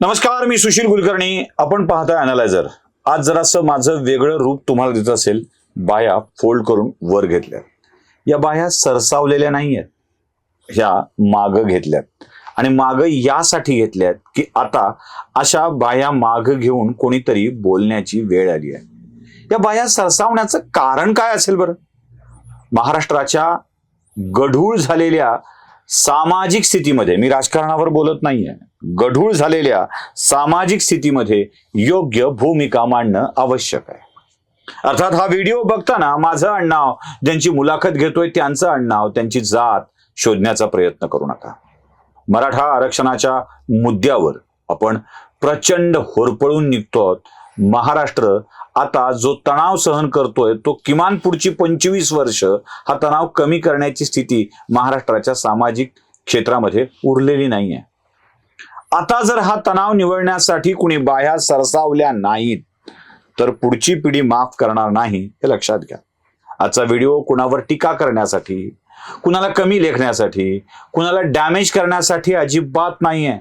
नमस्कार मी सुशील कुलकर्णी. आपण पाहताय अनालायझर आज जरासं माझं वेगळं रूप तुम्हाला दिसत असेल बाया फोल्ड करून वर घेतल्या. या बाया सरसावलेल्या नाही आहेत ह्या माग घेतल्यात. आणि माग यासाठी घेतल्यात की आता अशा बाया माग घेऊन कोणीतरी बोलण्याची वेळ आली आहे. या बाया सरसावण्याचं कारण काय असेल बरं? महाराष्ट्राच्या गढूळ झालेल्या सामाजिक स्थितीमध्ये मी राजकारणावर बोलत नाहीये गढूळ झालेल्या सामाजिक स्थितीमध्ये योग्य भूमिका मांडणं आवश्यक आहे अर्थात हा व्हिडिओ बघताना माझं आडनाव ज्यांची मुलाखत घेतोय त्यांचं आडनाव त्यांची जात शोधण्याचा प्रयत्न करू नका मराठा आरक्षणाच्या मुद्द्यावर आपण प्रचंड होरपळून निघतो आहोत. महाराष्ट्र आता जो तणाव सहन करतोय तो किमान पुढची पंचवीस वर्ष हा तणाव कमी करण्याची स्थिती महाराष्ट्राच्या सामाजिक क्षेत्रामध्ये उरलेली नाहीये. आता जर हा तणाव निवडण्यासाठी कुणी बाह्या सरसावल्या नाहीत तर पुढची पिढी माफ करणार नाही हे लक्षात घ्या. आजचा व्हिडिओ कुणावर टीका करण्यासाठी कुणाला कमी लेखण्यासाठी कुणाला डॅमेज करण्यासाठी अजिबात नाहीये.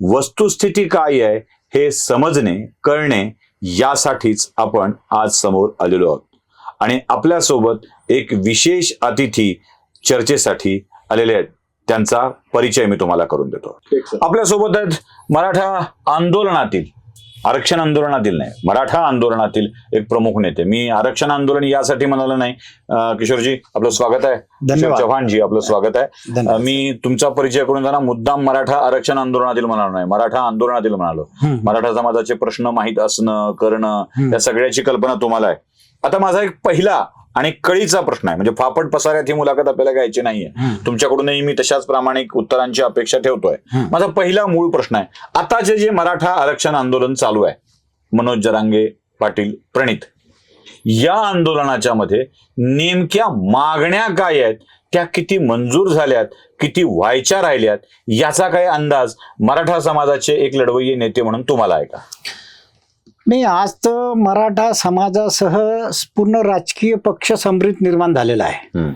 वस्तुस्थिती काय आहे हे समजणे कळणे यासाठीच आपण आज समोर आलेलो आहोत. आणि आपल्यासोबत एक विशेष अतिथी चर्चेसाठी आलेले आहेत. त्यांचा परिचय मी तुम्हाला करून देतो. आपल्यासोबत आहेत मराठा आंदोलनातील आरक्षण आंदोलनातील नाही. मराठा आंदोलनातील एक प्रमुख नेते. मी आरक्षण आंदोलन यासाठी म्हणालो नाही. किशोरजी आपलं स्वागत आहे. चव्हाणजी आपलं स्वागत आहे. मी तुमचा परिचय करून त्यांना मुद्दाम मराठा आरक्षण आंदोलनातील म्हणालो नाही. मराठा आंदोलनातील म्हणालो. मराठा समाजाचे प्रश्न माहीत असणं करणं. या सगळ्याची कल्पना तुम्हाला आहे. आता माझा एक पहिला आणि कळीचा प्रश्न आहे. म्हणजे फापट पसाऱ्यात ही मुलाखत आपल्याला घ्यायची नाहीये. तुमच्याकडूनही मी तशाच प्रामाणिक उत्तरांची अपेक्षा ठेवतोय. माझा पहिला मूळ प्रश्न आहे. आताचे जे मराठा आरक्षण आंदोलन चालू आहे मनोज जरांगे पाटील प्रणित या आंदोलनाच्या मध्ये नेमक्या मागण्या काय आहेत? त्या किती मंजूर झाल्यात? किती व्हायच्या राहिल्यात? याचा काय अंदाज मराठा समाजाचे एक लढवय्ये नेते म्हणून तुम्हाला आहे का? नाही आज तर मराठा समाजासह पूर्ण राजकीय पक्ष समृद्ध निर्माण झालेला आहे.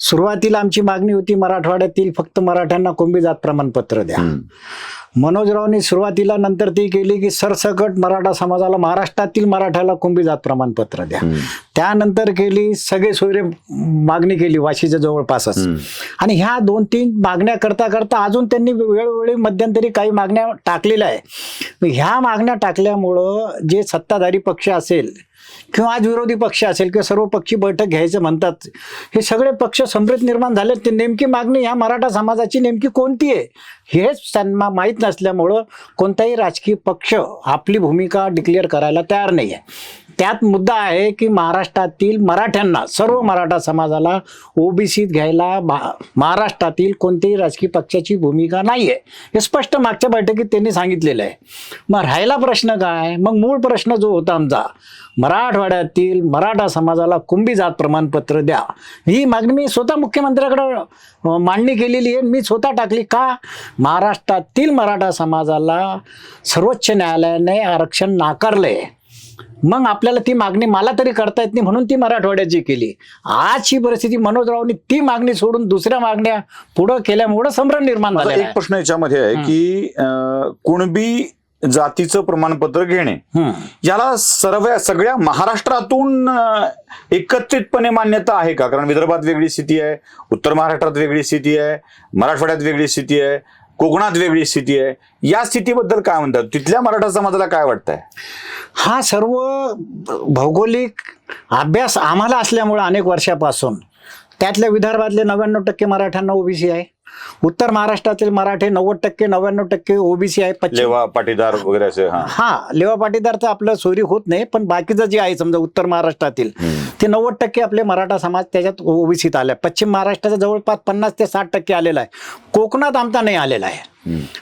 सुरुवातीला आमची मागणी होती मराठवाड्यातील फक्त मराठ्यांना कोंबी जात प्रमाणपत्र द्या. मनोजरावनी सुरुवातीला नंतर ती केली की सरसकट मराठा समाजाला महाराष्ट्रातील मराठ्याला कोंबी जात प्रमाणपत्र द्या. त्यानंतर केली सगळे सोयरे मागणी केली वाशीच्या जवळपासच. आणि ह्या दोन तीन मागण्या करता करता अजून त्यांनी वेळोवेळी मध्यंतरी काही मागण्या टाकलेल्या आहे. ह्या मागण्या टाकल्यामुळं जे सत्ताधारी पक्ष असेल किंवा आज विरोधी पक्ष असेल किंवा सर्व पक्षी बैठक घ्यायचं म्हणतात हे सगळे पक्ष समृद्ध निर्माण झाले ते नेमकी मागणी ह्या मराठा समाजाची नेमकी कोणती आहे? हेच त्यांना माहीत नसल्यामुळं कोणताही राजकीय पक्ष आपली भूमिका डिक्लेअर करायला तयार नाही आहे त्यात मुद्दा आहे की महाराष्ट्रातील मराठ्यांना सर्व मराठा समाजाला ओबीसीत घ्यायला महाराष्ट्रातील कोणत्याही राजकीय पक्षाची भूमिका नाही आहे हे स्पष्ट मागच्या बैठकीत त्यांनी सांगितलेलं आहे. मग राहिला प्रश्न काय? मग मूळ प्रश्न जो होता आमचा मराठवाड्यातील मराठा समाजाला कुंभी जात प्रमाणपत्र द्या. ही मागणी मी स्वतः मुख्यमंत्र्याकडे मांडणी केलेली आहे. मी स्वतः टाकली का? महाराष्ट्रातील मराठा समाजाला सर्वोच्च न्यायालयाने आरक्षण नाकारलंय. मग आपल्याला ती मागणी मला तरी करता येत नाही म्हणून ती मराठवाड्याची केली. आजची परिस्थिती मनोज रावनी ती मागणी सोडून दुसऱ्या मागण्या पुढं केल्यामुळं संभ्रम निर्माण झालेला एक प्रश्न याच्यामध्ये आहे की कुणबी जातीचं प्रमाणपत्र घेणे. याला सर्व सगळ्या महाराष्ट्रातून एकत्रितपणे मान्यता आहे का? कारण विदर्भात वेगळी स्थिती आहे उत्तर महाराष्ट्रात वेगळी स्थिती आहे मराठवाड्यात वेगळी स्थिती आहे कोकणात वेगळी स्थिती आहे. या स्थितीबद्दल काय म्हणतात? तिथल्या मराठा समाजाला काय वाटतंय? हा सर्व भौगोलिक अभ्यास आम्हाला असल्यामुळे अनेक वर्षापासून त्यातल्या विदर्भातले नव्याण्णव टक्के मराठ्यांना ओबीसी आहे. उत्तर महाराष्ट्रातील मराठे नव्वद टक्के नव्याण्णव टक्के ओबीसी आहे पश्चिम लेवा पाटीदार वगैरे असे हा. हा लेवा पाटीदारचं आपलं सोयरी होत नाही पण बाकीचं जे आहे समजा उत्तर महाराष्ट्रातील ते नव्वद टक्के आपले मराठा समाज त्याच्यात ओबीसीत आलाय. पश्चिम महाराष्ट्राचा जवळपास पन्नास ते साठ टक्के आलेला आहे. कोकणात आमचा नाही आलेला आहे.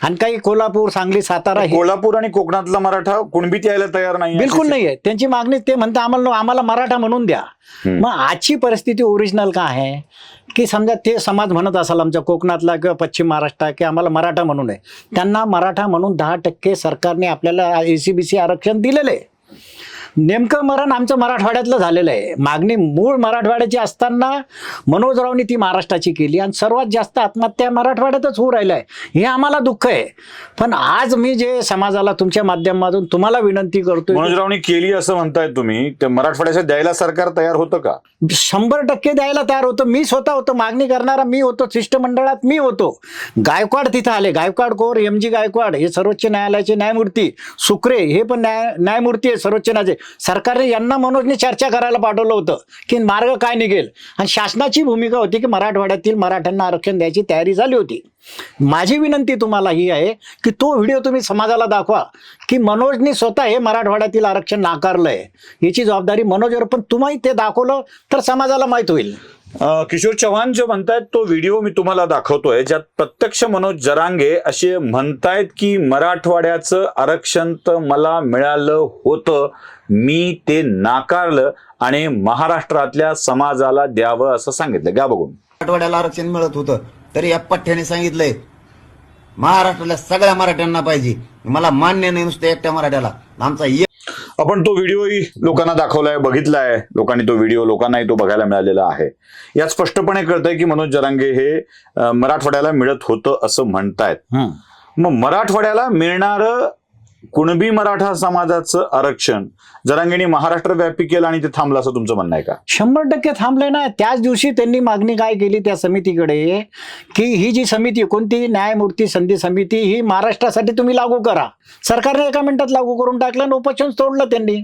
आणि काही कोल्हापूर सांगली सातारा हे कोल्हापूर आणि कोकणातला मराठा कुणबीत यायला तयार नाही बिलकुल नाही आहे त्यांची मागणी ते म्हणतात आम्हाला आम्हाला मराठा म्हणून द्या. मग आजची परिस्थिती ओरिजिनल काय आहे? की समजा ते समाज म्हणत असाल आमच्या कोकणातला किंवा पश्चिम महाराष्ट्र की आम्हाला मराठा म्हणून आहे. त्यांना मराठा म्हणून दहा टक्के सरकारने आपल्याला एसीबीसी आरक्षण दिलेलं आहे. नेमकं मरण आमचं मराठवाड्यातलं झालेलं आहे. मागणी मूळ मराठवाड्याची असताना मनोजरावनी ती महाराष्ट्राची केली आणि सर्वात जास्त आत्महत्या मराठवाड्यातच होऊ राहिल्या आहे. हे आम्हाला दुःख आहे. पण आज मी जे समाजाला तुमच्या माध्यमातून तुम्हाला विनंती करतोय मनोजरावनी केली असं म्हणताय तुम्ही. ते मराठवाड्याच्या द्यायला सरकार तयार होतं का? शंभर टक्के द्यायला तयार होतो. मी स्वतः होतो. मागणी करणारा मी होतो. शिष्टमंडळात मी होतो. गायकवाड तिथं आले. गायकवाड कोर एम जी गायकवाड हे सर्वोच्च न्यायालयाचे न्यायमूर्ती सुक्रे हे पण न्याय न्यायमूर्ती आहे सर्वोच्च न्यायालयाचे. सरकारने यांना मनोजने चर्चा करायला पाठवलं होतं की मार्ग काय निघेल. आणि शासनाची भूमिका होती की मराठवाड्यातील मराठ्यांना आरक्षण द्यायची तयारी झाली होती. माझी विनंती तुम्हाला ही आहे की तो व्हिडिओ तुम्ही समाजाला दाखवा की मनोजनी स्वतः हे मराठवाड्यातील आरक्षण नाकारलं आहे याची जबाबदारी मनोजवर पण तुम्ही ते दाखवलं तर समाजाला माहीत होईल. किशोर चव्हाण जे म्हणतायत तो व्हिडिओ मी तुम्हाला दाखवतोय ज्यात प्रत्यक्ष मनोज जरांगे असे म्हणतायत की मराठवाड्याचं आरक्षण तर मला मिळालं होतं मी ते नाकारलं आणि महाराष्ट्रातल्या समाजाला द्यावं असं सांगितलं. घ्या बघून. मराठवाड्याला आरक्षण मिळत होतं तरी या पठ्ठ्याने सांगितलंय महाराष्ट्रातल्या सगळ्या मराठ्यांना पाहिजे. मला मान्य नाही नुसतं एकट्या मराठ्याला. आमचा आपण तो व्हिडिओही लोकांना दाखवलाय बघितलाय. लोकांनी तो व्हिडिओ लोकांनाही तो बघायला मिळालेला आहे. यात स्पष्टपणे कळतंय की मनोज जरांगे हे मराठवाड्याला मिळत होतं असं म्हणतायत. मग मराठवाड्याला मिळणारं कुणबी मराठा समाजाचं आरक्षण. जरांगेने महाराष्ट्र व्यापी केलं आणि ते थांबलं असं तुमचं म्हणणं आहे का? शंभर टक्के थांबले ना. त्याच दिवशी त्यांनी मागणी काय केली त्या समितीकडे? की ही जी समिती कोणती? न्यायमूर्ती संधी समिती ही महाराष्ट्रासाठी तुम्ही लागू करा. सरकारने एका मिनिटात लागू करून टाकलं आणि उपचन तोडलं त्यांनी.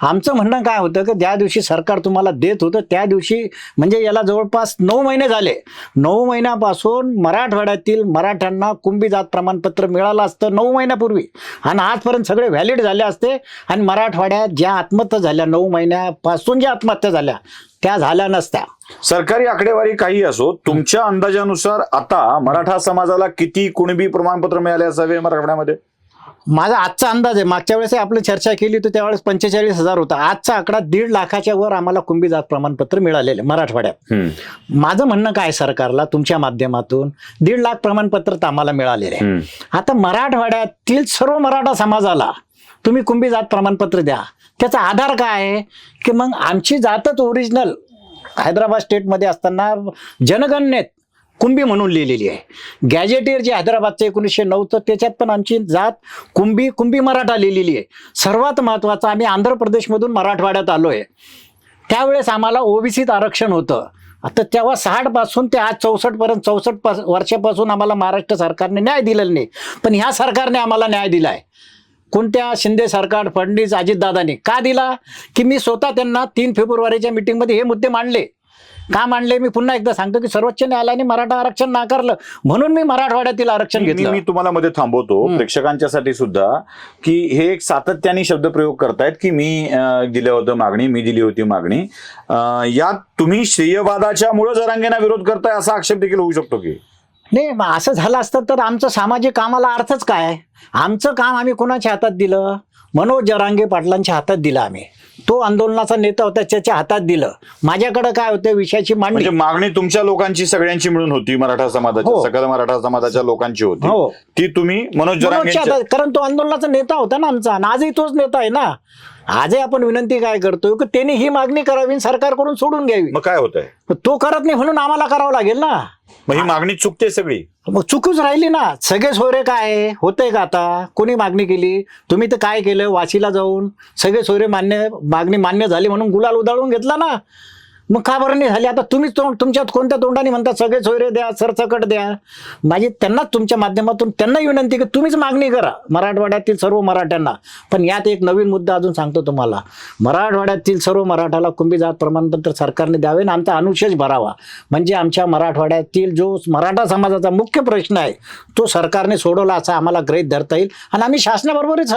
आमचं म्हणणं काय होतं की ज्या दिवशी सरकार तुम्हाला देत होतं त्या दिवशी म्हणजे याला जवळपास नऊ महिने झाले. नऊ महिन्यापासून मराठवाड्यातील मराठ्यांना कुंभी जात प्रमाणपत्र मिळालं असतं नऊ महिन्यापूर्वी. आणि आजपर्यंत सगळे व्हॅलिड झाले असते. आणि मराठवाड्यात ज्या आत्महत्या झाल्या नऊ महिन्यापासून ज्या आत्महत्या झाल्या त्या झाल्या नसत्या. सरकारी आकडेवारी काही असो तुमच्या अंदाजानुसार आता मराठा समाजाला किती कुणबी प्रमाणपत्र मिळाले असावे मराठवाड्यामध्ये? माझा आजचा अंदाज आहे. मागच्या वेळेस आपण चर्चा केली होती त्यावेळेस पंचेचाळीस हजार होता. आजचा आकडा दीड लाखाच्या वर आम्हाला कुंभी जात प्रमाणपत्र मिळालेले मराठवाड्यात. माझं म्हणणं काय सरकारला? तुमच्या माध्यमातून दीड लाख प्रमाणपत्र तर आम्हाला मिळालेले. आता मराठवाड्यातील सर्व मराठा समाजाला तुम्ही कुंभी जात प्रमाणपत्र द्या. त्याचा आधार काय आहे? की मग आमची जातच ओरिजिनल हैदराबाद स्टेटमध्ये असताना जनगणनेत कुंभी म्हणून लिहिलेली आहे. गॅजेटियर जे हैदराबादचं एकोणीसशे नऊचं त्याच्यात पण आमची जात कुंभी कुंभी मराठा लिहिलेली आहे. सर्वात महत्त्वाचं आम्ही आंध्र प्रदेशमधून मराठवाड्यात आलो आहे त्यावेळेस आम्हाला ओबीसीत आरक्षण होतं. आता तेव्हा साठपासून ते आज चौसष्टपर्यंत चौसष्ट पास वर्षापासून आम्हाला महाराष्ट्र सरकारने न्याय दिलेला नाही. पण ह्या सरकारने आम्हाला न्याय दिला आहे कोणत्या शिंदे सरकार फडणवीस अजितदादांनी का दिला? की मी स्वतः त्यांना तीन फेब्रुवारीच्या मिटिंगमध्ये हे मुद्दे मांडले. का मांडले मी पुन्हा एकदा सांगतो की सर्वोच्च न्यायालयाने मराठा आरक्षण नाकारलं. म्हणून मी मराठवाड्यातील आरक्षण घेतलं. मी तुम्हाला मध्ये थांबवतो प्रेक्षकांच्यासाठी सुद्धा की हे एक सातत्याने शब्दप्रयोग करतायत की मी दिलं होतं मागणी मी दिली होती मागणी. यात तुम्ही श्रेयवादाच्या मुळे जरांगेना विरोध करताय असा आक्षेप देखील होऊ शकतो की? नाही मग असं झालं असतं तर आमचं सामाजिक कामाला अर्थच काय? आमचं काम आम्ही कोणाच्या हातात दिलं? मनोज जरांगे पाटलांच्या हातात दिलं आम्ही. तो आंदोलनाचा नेता होता त्याच्या हातात दिलं माझ्याकडे काय होतं विषयाची मांडणी म्हणजे मागणी तुमच्या लोकांची सगळ्यांची मिळून होती मराठा समाजाची हो. सकल मराठा समाजाच्या लोकांची होती हो. ती तुम्ही मनोज मनोजच्या जरांगे हातात- कारण तो आंदोलनाचा नेता होता ना आमचा आणि आजही तोच नेता आहे ना आजही आपण विनंती काय करतोय की त्यांनी ही मागणी करावी सरकारकडून सोडून घ्यावी. मग काय होत आहे तो करत नाही म्हणून आम्हाला करावं लागेल ना. मग ही मागणी चुकते सगळी. मग चुकूच राहिली ना. सगळे सोयरे काय? आहे? होतंय का आता? कोणी मागणी केली? तुम्ही तर काय केलं? वाशीला जाऊन सगळे सोयरे मान्य मागणी मान्य झाली म्हणून गुलाल उधळून घेतला ना. मग का बरं नाही झाली? आता तुम्हीच तोंड तुमच्यात कोणत्या तोंडाने म्हणता सगळे सोयरे द्या सरसकट द्या? माझी त्यांनाच तुमच्या माध्यमातून त्यांनाही विनंती की तुम्हीच मागणी करा मराठवाड्यातील सर्व मराठ्यांना. पण यात एक नवीन मुद्दा अजून सांगतो तुम्हाला. मराठवाड्यातील सर्व मराठाला कुंभी जात प्रमाणपत्र सरकारने द्यावे आणि आमचा अनुशेष भरावा. म्हणजे आमच्या मराठवाड्यातील जो मराठा समाजाचा मुख्य प्रश्न आहे तो सरकारने सोडवला असा आम्हाला ग्रहित धरता येईल. आणि आम्ही शासनाबरोबरच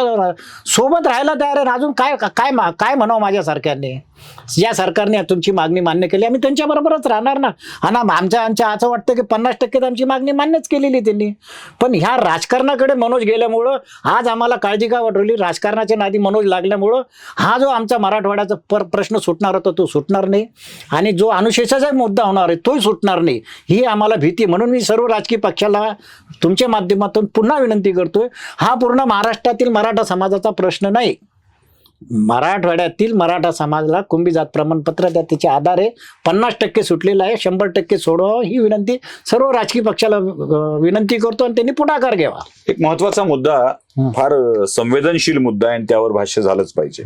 सोबत राहायला तयार आहे. अजून काय काय मा- काय म्हणावं माझ्यासारख्याने? या सरकारने तुमची मागणी मान्य केली. आम्ही त्यांच्याबरोबरच राहणार ना. आणि आमच्या आमच्या असं वाटतं की पन्नास टक्के तर आमची मागणी मान्यच केलेली त्यांनी. पण ह्या राजकारणाकडे मनोज गेल्यामुळं आज आम्हाला काळजी का वाटवली राजकारणाच्या नादी मनोज लागल्यामुळं हा जो आमचा मराठवाड्याचा पर प्रश्न सुटणार होता तो सुटणार नाही. आणि जो अनुशेषाचा मुद्दा होणार आहे तोही सुटणार नाही. ही आम्हाला भीती म्हणून मी सर्व राजकीय पक्षाला तुमच्या माध्यमातून पुन्हा विनंती करतोय हा पूर्ण महाराष्ट्रातील मराठा समाजाचा प्रश्न नाही. मराठवाड्यातील मराठा समाजाला कुंभी जात प्रमाणपत्र द्या. त्याच्या आधारे पन्नास टक्के सुटलेलं आहे. शंभर टक्के सोडवावं ही विनंती सर्व राजकीय पक्षाला विनंती करतो आणि त्यांनी पुढाकार घ्यावा. एक महत्त्वाचा मुद्दा. फार संवेदनशील मुद्दा आहे आणि त्यावर भाष्य झालंच पाहिजे.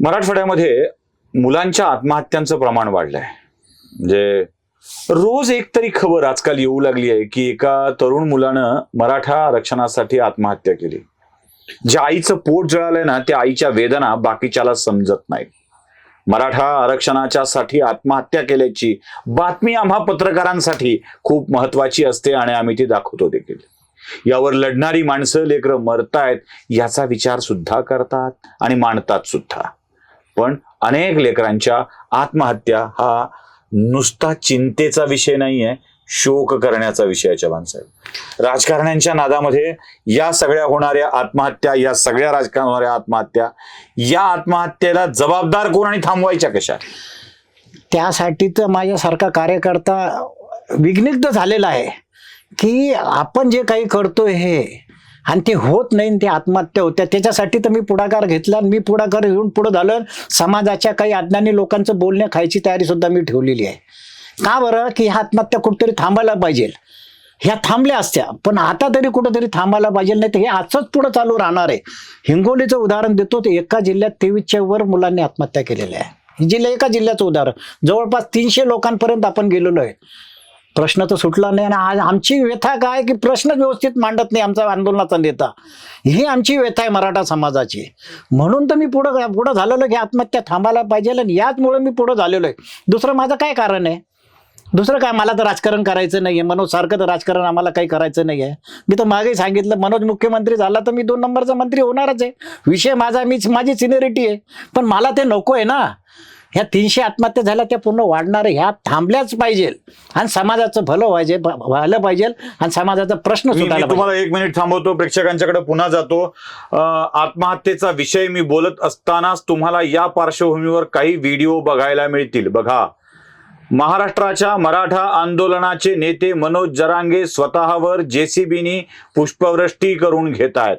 मराठवाड्यामध्ये मुलांच्या आत्महत्यांचं प्रमाण वाढलंय. म्हणजे रोज एक तरी खबर आजकाल येऊ लागली आहे की एका तरुण मुलानं मराठा आरक्षणासाठी आत्महत्या केली. ज्या आईचं पोट जळालंय ना त्या आईच्या वेदना बाकीच्याला समजत नाही मराठा आरक्षणाच्या साठी आत्महत्या केल्याची बातमी आम्हा पत्रकारांसाठी खूप महत्वाची असते आणि आम्ही ती दाखवतो देखील. यावर लढणारी माणसं लेकरं मरतायत याचा विचार सुद्धा करतात आणि मांडतात सुद्धा. पण अनेक लेकरांच्या आत्महत्या हा नुसता चिंतेचा विषय नाहीये. शोक करण्याचा विषय आहे चव्हाण साहेब. राजकारण्यांच्या नादामध्ये या सगळ्या होणाऱ्या आत्महत्या या सगळ्या राजकारण होणाऱ्या आत्महत्या या आत्महत्येला जबाबदार कोण आणि थांबवायच्या कशा? त्यासाठी तर माझ्यासारखा कार्यकर्ता विघ्निग्ध झालेला आहे की आपण जे काही करतो हे आणि ते होत नाही आणि ते आत्महत्या होत्या. त्याच्यासाठी तर मी पुढाकार घेतला आणि मी पुढाकार घेऊन पुढं झालं. समाजाच्या काही अज्ञानी लोकांचं बोलणे खायची तयारी सुद्धा मी ठेवलेली आहे. का बरं? की ह्या आत्महत्या कुठेतरी थांबायला पाहिजे. ह्या थांबल्या असत्या पण आता तरी कुठंतरी थांबायला पाहिजे नाही तर हे आजच पुढं चालू राहणार आहे. हिंगोलीचं उदाहरण देतो तर एका जिल्ह्यात तेवीसच्या वर मुलांनी आत्महत्या केलेल्या आहे. जिल्हा एका जिल्ह्याचं उदाहरण. जवळपास तीनशे लोकांपर्यंत आपण गेलेलो आहे. प्रश्न तर सुटला नाही आणि आज आमची व्यथा काय की प्रश्न व्यवस्थित मांडत नाही आमचा आंदोलनाचा नेता. ही आमची व्यथा आहे मराठा समाजाची. म्हणून तर मी पुढं पुढं झालेलो की आत्महत्या थांबायला पाहिजे आणि याचमुळे मी पुढं झालेलो आहे. दुसरं माझं काय कारण आहे? दुसरं काय मला तर राजकारण करायचं नाही आहे मनोज सारखं तर राजकारण आम्हाला काही करायचं नाही आहे मी तर मागे सांगितलं मनोज मुख्यमंत्री झाला तर मी दोन नंबरचा मंत्री होणारच आहे. विषय माझा मी माझी सिनियरिटी आहे. पण मला ते नको आहे ना. ह्या तीनशे आत्महत्या झाल्या त्या पूर्ण वाढणार. ह्या थांबल्याच पाहिजे. आणि समाजाचं भलं व्हायचे व्हायला पाहिजे आणि समाजाचा प्रश्न सुटायला पाहिजे. तुम्हाला एक मिनिट थांबवतो प्रेक्षकांच्याकडे पुन्हा जातो. आत्महत्येचा विषय मी बोलत असतानाच तुम्हाला या पार्श्वभूमीवर काही व्हिडिओ बघायला मिळतील. बघा. महाराष्ट्राच्या मराठा आंदोलनाचे नेते मनोज जरांगे स्वतःवर जेसीबीनी पुष्पवृष्टी करून घेत आहेत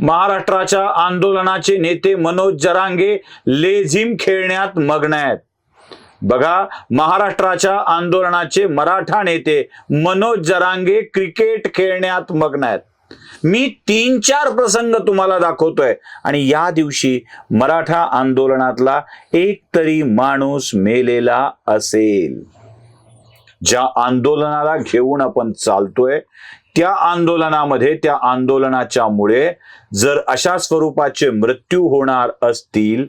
महाराष्ट्राच्या आंदोलनाचे नेते मनोज जरांगे लेझिम खेळण्यात मग्न आहेत. बघा महाराष्ट्राच्या आंदोलनाचे मराठा नेते मनोज जरांगे क्रिकेट खेळण्यात मग्न आहेत. मी तीन चार प्रसंग तुम्हाला दाखवतोय. आणि या दिवशी मराठा आंदोलनातला एक तरी माणूस मेलेला असेल. ज्या आंदोलनाला घेऊन आपण चालतोय त्या आंदोलनामध्ये त्या आंदोलनाच्या मुळे जर अशा स्वरूपाचे मृत्यू होणार असतील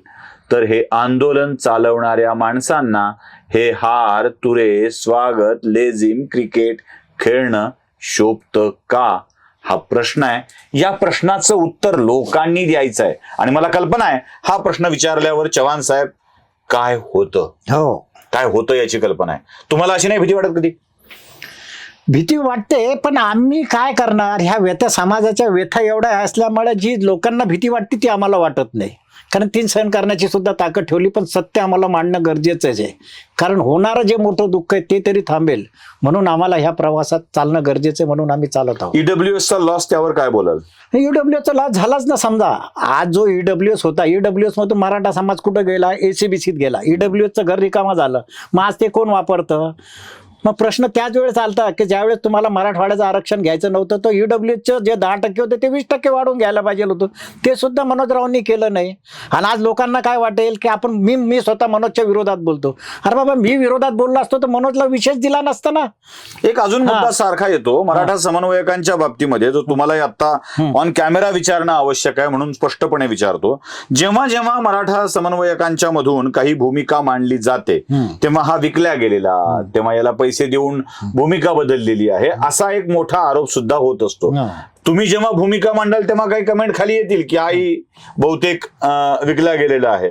तर हे आंदोलन चालवणाऱ्या माणसांना हे हार तुरे स्वागत लेझिम क्रिकेट खेळणं शोभतं का? हा प्रश्न आहे. या प्रश्नाचं उत्तर लोकांनी द्यायचं आहे आणि मला कल्पना आहे हा प्रश्न विचारल्यावर चव्हाण साहेब काय होतं? हो. काय होतं याची कल्पना आहे. तुम्हाला अशी नाही भीती वाटत कधी? भीती वाटते पण आम्ही काय करणार? ह्या व्यथा समाजाच्या व्यथा एवढ्या असल्यामुळे जी लोकांना भीती वाटते ती आम्हाला वाटत नाही. कारण ती सहन करण्याची सुद्धा ताकद ठेवली पण सत्य आम्हाला मांडणं गरजेचंच आहे. कारण होणारं जे मोठं दुःख आहे ते तरी थांबेल. म्हणून आम्हाला ह्या प्रवासात चालणं गरजेचं आहे म्हणून आम्ही चालत आहोत. ईडब्ल्यू चा लॉस त्यावर काय बोलाल? ईडब्ल्यूचा लाभ झालाच ना समजा. आज जो ईडब्ल्यू एस होता ईडब्ल्यू एस मधून मराठा समाज कुठं गेला? एसीबीसीत गेला. ईडब्ल्यू एसचं घर रिकामा झालं. मग आज ते कोण वापरतं? मग प्रश्न त्याच वेळेस आलता की ज्यावेळेस तुम्हाला मराठवाड्याचं आरक्षण घ्यायचं नव्हतं तर ईडब्ल्यूचं जे दहा टक्के होते ते वीस टक्के वाढवून घ्यायला पाहिजे होतं. ते सुद्धा मनोजरावांनी केलं नाही. आणि आज लोकांना काय वाटेल की आपण मी मी स्वतः मनोजच्या विरोधात बोलतो. अरे बाबा मी विरोधात बोललो असतो तर मनोजला विशेष दिला नसता ना. एक अजून. मुद्दा सारखा येतो. मराठा समन्वयकांच्या बाबतीमध्ये जो तुम्हाला आता ऑन कॅमेरा विचारणं आवश्यक आहे म्हणून स्पष्टपणे विचारतो. जेव्हा जेव्हा मराठा समन्वयकांच्या मधून काही भूमिका मांडली जाते. तेव्हा हा विकल्या गेलेला तेव्हा याला पैसे देऊन भूमिका बदललेली आहे. असा एक मोठा आरोप सुद्धा होत असतो. तुम्ही जेव्हा भूमिका मांडाल तेव्हा काही कमेंट खाली येतील की आई बहुतेक विकला गेलेला आहे.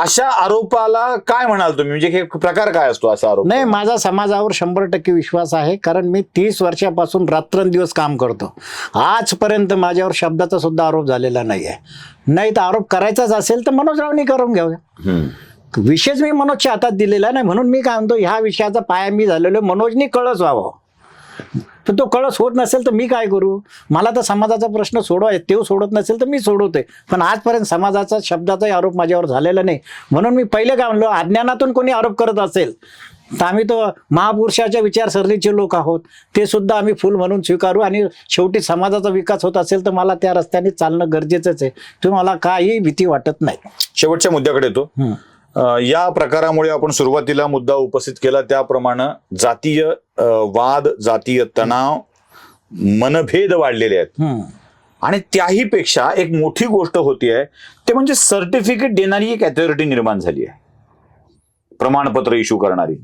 अशा आरोपाला काय म्हणाल तुम्ही? म्हणजे हे प्रकार काय असतो असा आरोप? नाही माझा समाजावर शंभर टक्के विश्वास आहे कारण मी तीस वर्षापासून रात्रंदिवस काम करतो. आजपर्यंत माझ्यावर शब्दाचा सुद्धा आरोप झालेला नाही आहे नाही तर आरोप करायचाच असेल तर मनोजरावनी करून घ्यावे. विशेष मी मनोजच्या हातात दिलेला नाही म्हणून मी काय म्हणतो ह्या विषयाचा पाया मी झालेलो. मनोजनी कळस व्हावं. तर तो कळस होत नसेल तर मी काय करू? मला तर समाजाचा प्रश्न सोडवाय तो सोडत नसेल तर मी सोडवतोय. पण आजपर्यंत समाजाचा शब्दाचाही आरोप माझ्यावर झालेला नाही. म्हणून मी पहिले काय म्हणलो अज्ञानातून कोणी आरोप करत असेल तर आम्ही तो महापुरुषाच्या विचारसरणीचे लोक आहोत. ते सुद्धा आम्ही फुल म्हणून स्वीकारू आणि शेवटी समाजाचा विकास होत असेल तर मला त्या रस्त्याने चालणं गरजेचंच आहे. तुम्हाला काही भीती वाटत नाही. शेवटच्या मुद्द्याकडे येतो. या प्रकारामुळे आपण सुरुवातीला मुद्दा उपस्थित केला त्याप्रमाणे जातीय वाद जातीय तणाव मनभेद वाढलेले आहेत. आणि त्याही पेक्षा एक मोठी गोष्ट होती आहे ते म्हणजे सर्टिफिकेट देणारी एक अथॉरिटी निर्माण झाली आहे प्रमाणपत्र इश्यू करणारी.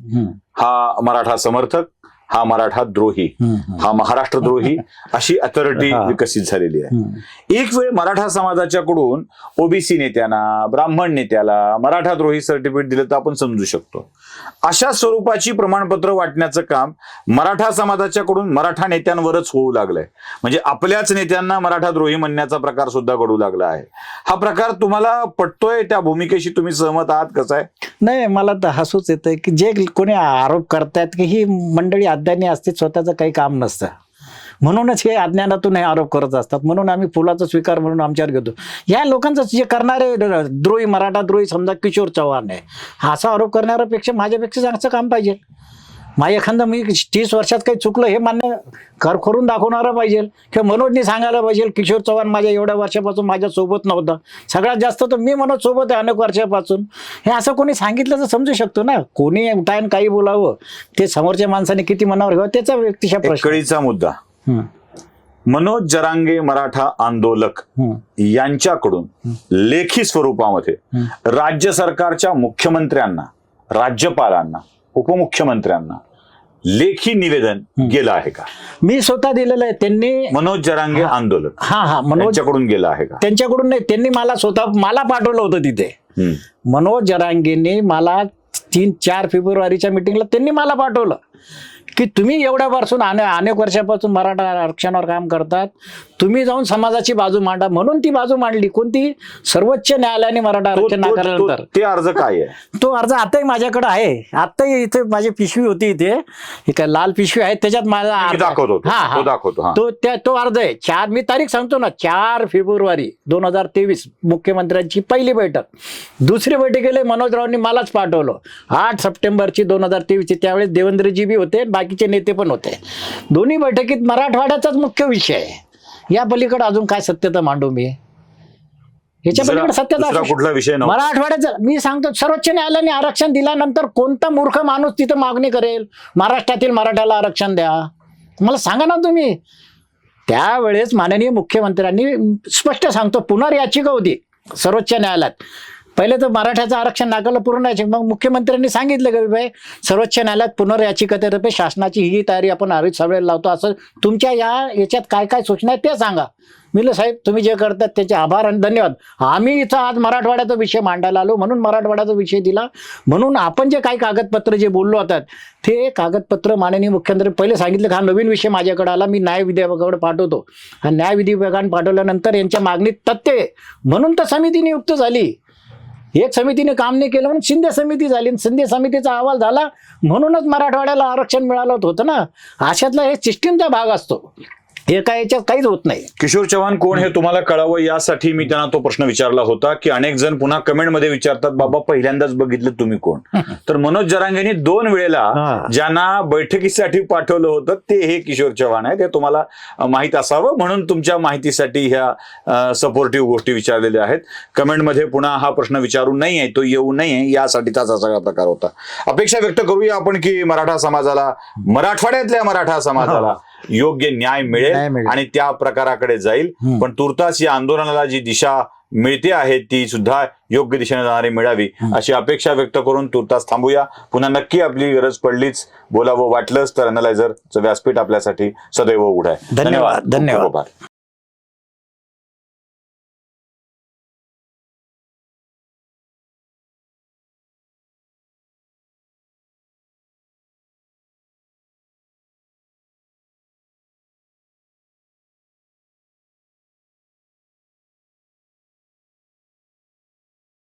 हा मराठा समर्थक हा मराठा द्रोही. हा महाराष्ट्र द्रोही अशी अथॉरिटी. विकसित झालेली आहे. एक वेळ मराठा समाजाच्याकडून ओबीसी नेत्यांना ब्राह्मण नेत्याला मराठा द्रोही सर्टिफिकेट दिलं तर आपण समजू शकतो. अशा स्वरूपाची प्रमाणपत्र वाटण्याचं काम मराठा समाजाच्याकडून मराठा नेत्यांवरच होऊ लागलंय. म्हणजे आपल्याच नेत्यांना मराठा द्रोही म्हणण्याचा प्रकार सुद्धा घडू लागला आहे. हा प्रकार तुम्हाला पटतोय त्या भूमिकेशी तुम्ही सहमत आहात? कसं आहे? नाही मला तर हसूच येतंय की जे कोणी आरोप करतायत की ही मंडळी अज्ञानी असते स्वतःचं काही काम नसतं. म्हणूनच हे अज्ञानातून हे आरोप करत असतात. म्हणून आम्ही फुलाचा स्वीकार म्हणून आमच्यावर घेतो. या लोकांचं जे करणारे द्रोही मराठा द्रोही समजा किशोर चव्हाण आहे असा आरोप करणाऱ्यापेक्षा माझ्यापेक्षा जास्त काम पाहिजे. माझ्या एखादं मी तीस वर्षात काही चुकलं हे मान्य कर करून दाखवणारं पाहिजे. किंवा मनोजनी सांगायला पाहिजे किशोर चव्हाण माझ्या एवढ्या वर्षापासून माझ्या सोबत नव्हता. सगळ्यात जास्त तर मी मनोज सोबत आहे अनेक वर्षापासून. हे असं कोणी सांगितलं तर समजू शकतो ना. कोणी उठायन काही बोलावं ते समोरच्या माणसाने किती मनावर घ्यावं त्याचा व्यक्तिशा एक प्रश्न. कळीचा मुद्दा. मनोज जरांगे मराठा आंदोलक यांच्याकडून लेखी स्वरूपामध्ये राज्य सरकारच्या मुख्यमंत्र्यांना राज्यपालांना उपमुख्यमंत्र्यांना लेखी निवेदन गेलं आहे का? मी स्वतः दिलेलं आहे. त्यांनी मनोज जरांगे आंदोलक हा हा. मनोज यांच्याकडून गेलं आहे का? त्यांच्याकडून नाही. त्यांनी मला स्वतः मला पाठवलं होतं तिथे. मनोज जरांगेंनी मला तीन चार फेब्रुवारीच्या मिटिंगला त्यांनी मला पाठवलं. की तुम्ही एवढ्या वर्षून अने अनेक वर्षापासून मराठा आरक्षणावर काम करतात तुम्ही जाऊन समाजाची बाजू मांडा. म्हणून ती बाजू मांडली. कोणती? सर्वोच्च न्यायालयाने मराठा आरक्षण नाकारल्यानंतर. तो- अर्ज काय आहे? तो अर्ज आताही माझ्याकडे आहे. आताही इथे माझी पिशवी होती इथे. ही काय लाल पिशवी आहे त्याच्यात माझा अर्ज- दाखवतो तो. हा. तो दाखवतो. तो त्या तो अर्ज आहे. चार मी तारीख सांगतो ना. चार फेब्रुवारी दोन हजार तेवीस मुख्यमंत्र्यांची पहिली बैठक. दुसरी बैठकीला मनोजरावांनी मलाच पाठवलं. आठ सप्टेंबरची दोन हजार तेवीसची. त्यावेळेस देवेंद्रजी बी होते. आणि बाकीचे नेते पण होते. दोन्ही बैठकीत मराठवाड्याचाच मुख्य विषय. आहे या पलीकडे अजून काय सत्यता मांडू मी? याच्या पलीकडे सत्यता कुठला विषय मराठवाड्याचं मी सांगतो सर्वोच्च न्यायालयाने आरक्षण दिल्यानंतर कोणता मूर्ख माणूस तिथं मागणी करेल? महाराष्ट्रातील मराठ्याला आरक्षण द्या. मला सांगा ना तुम्ही. त्यावेळेस माननीय मुख्यमंत्र्यांनी स्पष्ट सांगतो पुनर्याचिका होती सर्वोच्च न्यायालयात. पहिले तर मराठ्याचं आरक्षण नाकारलं पूर्ण आहे मग मुख्यमंत्र्यांनी सांगितलं की भाई सर्वोच्च न्यायालयात पुनर्याचिकतेतर्फे शासनाची ही तयारी आपण हरित सभेला लावतो. असं तुमच्या या याच्यात काय काय सूचना आहेत ते सांगा. मिलं साहेब तुम्ही जे करतात त्याचे आभार आणि धन्यवाद. आम्ही इथं आज मराठवाड्याचा विषय मांडायला आलो. म्हणून मराठवाड्याचा विषय दिला. म्हणून आपण जे काही कागदपत्र जे बोललो होतात ते कागदपत्र माननीय मुख्यमंत्री पहिले सांगितलं की हा नवीन विषय माझ्याकडे आला. मी न्याय विभागाकडे पाठवतो. हा न्याय विधी विभागाने पाठवल्यानंतर यांच्या मागणीत तथ्य म्हणून तर समिती नियुक्त झाली. एक समितीने काम नाही केलं म्हणून शिंदे समिती झाली. शिंदे समितीचा अहवाल झाला म्हणूनच मराठवाड्याला आरक्षण मिळालं होतं ना. अशातला हे सिस्टीमचा भाग असतो. एका याच्यात काहीच होत नाही. किशोर चव्हाण कोण हे तुम्हाला कळावं यासाठी मी त्यांना तो प्रश्न विचारला होता की अनेक जण पुन्हा कमेंटमध्ये विचारतात बाबा पहिल्यांदाच बघितलं तुम्ही कोण? तर मनोज जरांगेनी दोन वेळेला. ज्यांना बैठकीसाठी पाठवलं होतं ते हे किशोर चव्हाण आहे ते तुम्हाला माहीत असावं म्हणून तुमच्या माहितीसाठी ह्या सपोर्टिव्ह गोष्टी विचारलेल्या आहेत. कमेंटमध्ये पुन्हा हा प्रश्न विचारू नये तो येऊ नये यासाठी त्याचा सगळा प्रकार होता. अपेक्षा व्यक्त करूया आपण की मराठा समाजाला मराठवाड्यातल्या मराठा समाजाला योग्य न्याय मिळेल. आणि त्या प्रकाराकडे जाईल. पण तुर्तास या आंदोलनाला जी दिशा मिळते आहे ती सुद्धा योग्य दिशेने जाणारी मिळावी अशी अपेक्षा व्यक्त करून तुर्तास थांबूया. पुन्हा नक्की आपली गरज पडलीच बोलावं वाटलंच तर अनलायझरचं व्यासपीठ आपल्यासाठी सदैव उघड आहे. धन्यवाद, धन्यवाद.